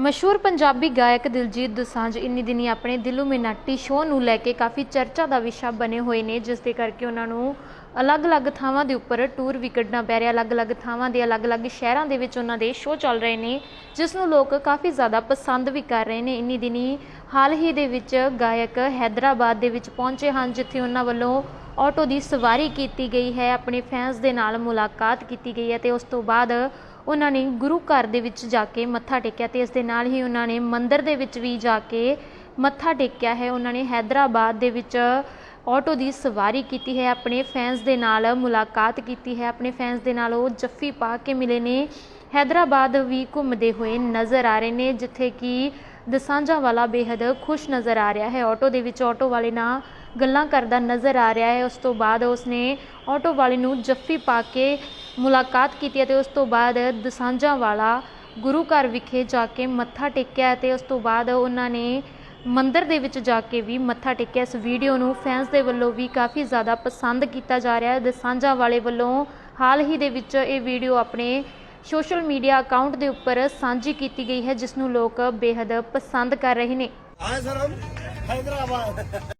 ਮਸ਼ਹੂਰ ਪੰਜਾਬੀ ਗਾਇਕ ਦਿਲਜੀਤ ਦੋਸਾਂਝ ਇੰਨੀ ਦਿਨੀ ਆਪਣੇ ਦਿਲੋਂ ਮਿਨਾਟੀ ਸ਼ੋਅ ਨੂੰ ਲੈ ਕੇ ਕਾਫੀ ਚਰਚਾ ਦਾ ਵਿਸ਼ਾ ਬਣੇ ਹੋਏ ਨੇ, ਜਿਸ ਦੇ ਕਰਕੇ ਉਹਨਾਂ ਨੂੰ ਅਲੱਗ-ਅਲੱਗ ਥਾਵਾਂ ਦੇ ਉੱਪਰ ਟੂਰ ਵੀ ਕੱਢਣਾ ਪੈ ਰਿਹਾ। ਅਲੱਗ-ਅਲੱਗ ਥਾਵਾਂ ਦੇ ਅਲੱਗ-ਅਲੱਗ ਸ਼ਹਿਰਾਂ ਦੇ ਵਿੱਚ ਉਹਨਾਂ ਦੇ ਸ਼ੋਅ ਚੱਲ ਰਹੇ ਨੇ, ਜਿਸ ਨੂੰ ਲੋਕ ਕਾਫੀ ਜ਼ਿਆਦਾ ਪਸੰਦ ਵੀ ਕਰ ਰਹੇ ਨੇ। ਇੰਨੀ ਦਿਨੀ ਹਾਲ ਹੀ ਦੇ ਵਿੱਚ ਗਾਇਕ ਹੈਦਰਾਬਾਦ ਦੇ ਵਿੱਚ ਪਹੁੰਚੇ ਹਨ, ਜਿੱਥੇ ਉਹਨਾਂ ਵੱਲੋਂ ਆਟੋ ਦੀ ਸਵਾਰੀ ਕੀਤੀ ਗਈ ਹੈ। ਆਪਣੇ ਫੈਨਸ ਦੇ ਨਾਲ ਮੁਲਾਕਾਤ ਕੀਤੀ ਗਈ ਹੈ ਤੇ ਉਸ ਤੋਂ ਬਾਅਦ ਉਹਨਾਂ ਨੇ ਗੁਰੂ ਘਰ ਦੇ ਵਿੱਚ ਜਾ ਕੇ ਮੱਥਾ ਟੇਕਿਆ ਅਤੇ ਇਸ ਦੇ ਨਾਲ ਹੀ ਉਹਨਾਂ ਨੇ ਮੰਦਰ ਦੇ ਵਿੱਚ ਵੀ ਜਾ ਕੇ ਮੱਥਾ ਟੇਕਿਆ ਹੈ। ਉਹਨਾਂ ਨੇ ਹੈਦਰਾਬਾਦ ਦੇ ਵਿੱਚ ਆਟੋ ਦੀ ਸਵਾਰੀ ਕੀਤੀ ਹੈ, ਆਪਣੇ ਫੈਨਸ ਦੇ ਨਾਲ ਮੁਲਾਕਾਤ ਕੀਤੀ ਹੈ। ਆਪਣੇ ਫੈਨਸ ਦੇ ਨਾਲ ਉਹ ਜੱਫੀ ਪਾ ਕੇ ਮਿਲੇ ਨੇ। ਹੈਦਰਾਬਾਦ ਵੀ ਘੁੰਮਦੇ ਹੋਏ ਨਜ਼ਰ ਆ ਰਹੇ ਨੇ, ਜਿੱਥੇ ਕਿ ਦਸਾਂਝਾ ਵਾਲਾ ਬੇहद ਖੁਸ਼ ਨਜ਼ਰ ਆ ਰਿਹਾ ਹੈ। ਆਟੋ ਦੇ ਵਿੱਚ ਆਟੋ ਵਾਲੇ ਨਾਲ ਗੱਲਾਂ ਕਰਦਾ ਨਜ਼ਰ ਆ ਰਿਹਾ ਹੈ। ਉਸ ਤੋਂ ਬਾਅਦ ਉਸਨੇ ਆਟੋ ਵਾਲੇ ਨੂੰ ਜੱਫੀ ਪਾ ਕੇ ਮੁਲਾਕਾਤ ਕੀਤੀ ਅਤੇ ਉਸ ਤੋਂ ਬਾਅਦ ਦਸਾਂਝਾਂ ਵਾਲਾ ਗੁਰੂ ਘਰ ਵਿਖੇ ਜਾ ਕੇ ਮੱਥਾ ਟੇਕਿਆ ਅਤੇ ਉਸ ਤੋਂ ਬਾਅਦ ਉਹਨਾਂ ਨੇ ਮੰਦਰ ਦੇ ਵਿੱਚ ਜਾ ਕੇ ਵੀ ਮੱਥਾ ਟੇਕਿਆ। ਇਸ ਵੀਡੀਓ ਨੂੰ ਫੈਨਸ ਦੇ ਵੱਲੋਂ ਵੀ ਕਾਫੀ ਜ਼ਿਆਦਾ ਪਸੰਦ ਕੀਤਾ ਜਾ ਰਿਹਾ ਹੈ। ਦਸਾਂਝਾਂ ਵਾਲੇ ਵੱਲੋਂ ਹਾਲ ਹੀ ਦੇ ਵਿੱਚ ਇਹ ਵੀਡੀਓ ਆਪਣੇ ਸੋਸ਼ਲ ਮੀਡੀਆ ਅਕਾਊਂਟ ਦੇ ਉੱਪਰ ਸਾਂਝੀ ਕੀਤੀ ਗਈ ਹੈ, ਜਿਸ ਨੂੰ ਲੋਕ ਬੇहद ਪਸੰਦ ਕਰ ਰਹੇ ਨੇ। ਆਏ ਸਰ ਹਮ ਹੈਦਰਾਬਾਦ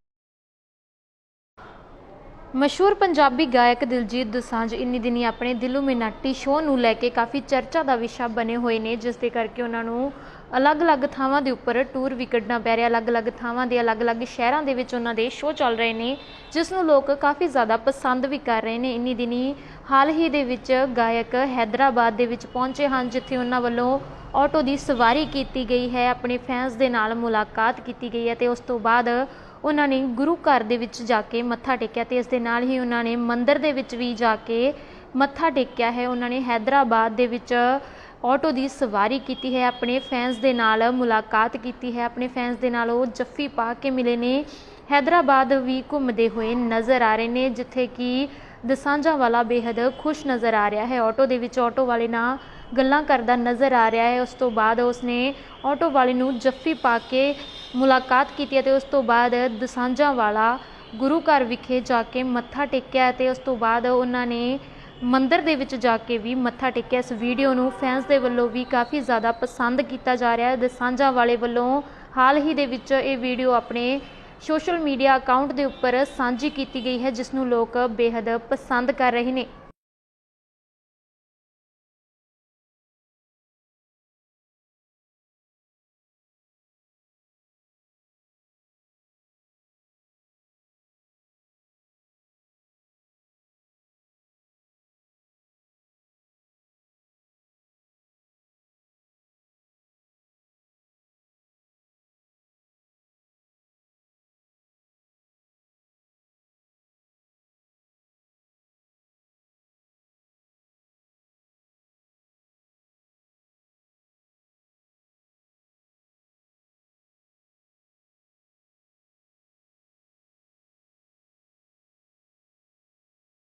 ਮਸ਼ਹੂਰ ਪੰਜਾਬੀ ਗਾਇਕ ਦਿਲਜੀਤ ਦੋਸਾਂਝ ਇੰਨੀ ਦਿਨੀ ਆਪਣੇ ਦਿਲੋਂ ਮਿਨਾਟੀ ਸ਼ੋਅ ਨੂੰ ਲੈ ਕੇ ਕਾਫੀ ਚਰਚਾ ਦਾ ਵਿਸ਼ਾ ਬਣੇ ਹੋਏ ਨੇ, ਜਿਸ ਦੇ ਕਰਕੇ ਉਹਨਾਂ ਨੂੰ ਅਲੱਗ-ਅਲੱਗ ਥਾਵਾਂ ਦੇ ਉੱਪਰ ਟੂਰ ਵੀ ਕੱਢਣਾ ਪੈ ਰਿਹਾ। ਅਲੱਗ-ਅਲੱਗ ਥਾਵਾਂ ਦੇ, ਅਲੱਗ-ਅਲੱਗ ਸ਼ਹਿਰਾਂ ਦੇ ਵਿੱਚ ਉਹਨਾਂ ਦੇ ਸ਼ੋਅ ਚੱਲ ਰਹੇ ਨੇ ਜਿਸ ਨੂੰ ਲੋਕ ਕਾਫੀ ਜ਼ਿਆਦਾ ਪਸੰਦ ਵੀ ਕਰ ਰਹੇ ਨੇ। ਇੰਨੀ ਦਿਨੀ ਹਾਲ ਹੀ ਦੇ ਵਿੱਚ ਗਾਇਕ ਹੈਦਰਾਬਾਦ ਦੇ ਵਿੱਚ ਪਹੁੰਚੇ ਹਨ, ਜਿੱਥੇ ਉਹਨਾਂ ਵੱਲੋਂ ਆਟੋ ਦੀ ਸਵਾਰੀ ਕੀਤੀ ਗਈ ਹੈ, ਆਪਣੇ ਫੈਨਸ ਦੇ ਨਾਲ ਮੁਲਾਕਾਤ ਕੀਤੀ ਗਈ ਹੈ ਤੇ ਉਸ ਤੋਂ ਬਾਅਦ ਉਹਨਾਂ ਨੇ ਗੁਰੂ ਘਰ ਦੇ ਵਿੱਚ ਜਾ ਕੇ ਮੱਥਾ ਟੇਕਿਆ ਤੇ ਇਸ ਦੇ ਨਾਲ ਹੀ ਉਹਨਾਂ ਨੇ ਮੰਦਿਰ ਦੇ ਵਿੱਚ ਵੀ ਜਾ ਕੇ ਮੱਥਾ ਟੇਕਿਆ ਹੈ। ਉਹਨਾਂ ਨੇ ਹੈਦਰਾਬਾਦ ਦੇ ਵਿੱਚ ਆਟੋ ਦੀ ਸਵਾਰੀ ਕੀਤੀ ਹੈ, ਆਪਣੇ ਫੈਨਸ ਦੇ ਨਾਲ ਮੁਲਾਕਾਤ ਕੀਤੀ ਹੈ, ਆਪਣੇ ਫੈਨਸ ਦੇ ਨਾਲ ਉਹ ਜੱਫੀ ਪਾ ਕੇ ਮਿਲੇ ਨੇ। ਹੈਦਰਾਬਾਦ ਵੀ ਘੁੰਮਦੇ ਹੋਏ ਨਜ਼ਰ ਆ ਰਹੇ ਨੇ, ਜਿੱਥੇ ਕਿ ਦਸਾਂਝਾ ਵਾਲਾ ਬੇहद ਖੁਸ਼ ਨਜ਼ਰ ਆ ਰਿਹਾ ਹੈ। ਆਟੋ ਦੇ ਵਿੱਚ ਆਟੋ ਵਾਲੇ ਨਾਲ ਗੱਲਾਂ ਕਰਦਾ ਨਜ਼ਰ ਆ ਰਿਹਾ ਹੈ। ਉਸ ਤੋਂ ਬਾਅਦ ਉਸਨੇ ਆਟੋ ਵਾਲੇ ਨੂੰ ਜੱਫੀ ਪਾ ਕੇ ਮੁਲਾਕਾਤ ਕੀਤੀ ਅਤੇ ਉਸ ਤੋਂ ਬਾਅਦ ਦਸਾਂਝਾ ਵਾਲਾ ਗੁਰੂ ਘਰ ਵਿਖੇ ਜਾ ਕੇ ਮੱਥਾ ਟੇਕਿਆ ਅਤੇ ਉਸ ਤੋਂ ਬਾਅਦ ਉਹਨਾਂ ਨੇ ਮੰਦਿਰ ਦੇ ਵਿੱਚ ਜਾ ਕੇ ਵੀ ਮੱਥਾ ਟੇਕਿਆ। ਇਸ ਵੀਡੀਓ ਨੂੰ ਫੈਨਸ ਦੇ ਵੱਲੋਂ ਵੀ ਕਾਫੀ ਜ਼ਿਆਦਾ ਪਸੰਦ ਕੀਤਾ ਜਾ ਰਿਹਾ ਹੈ ਦਸਾਂਝਾ ਵਾਲੇ ਵੱਲੋਂ ਹਾਲ ਹੀ ਦੇ ਵਿੱਚ ਇਹ ਵੀਡੀਓ ਆਪਣੇ ਸੋਸ਼ਲ ਮੀਡੀਆ ਅਕਾਊਂਟ ਦੇ ਉੱਪਰ ਸਾਂਝੀ ਕੀਤੀ ਗਈ ਹੈ, ਜਿਸ ਨੂੰ ਲੋਕ ਬੇहद ਪਸੰਦ ਕਰ ਰਹੇ ਨੇ।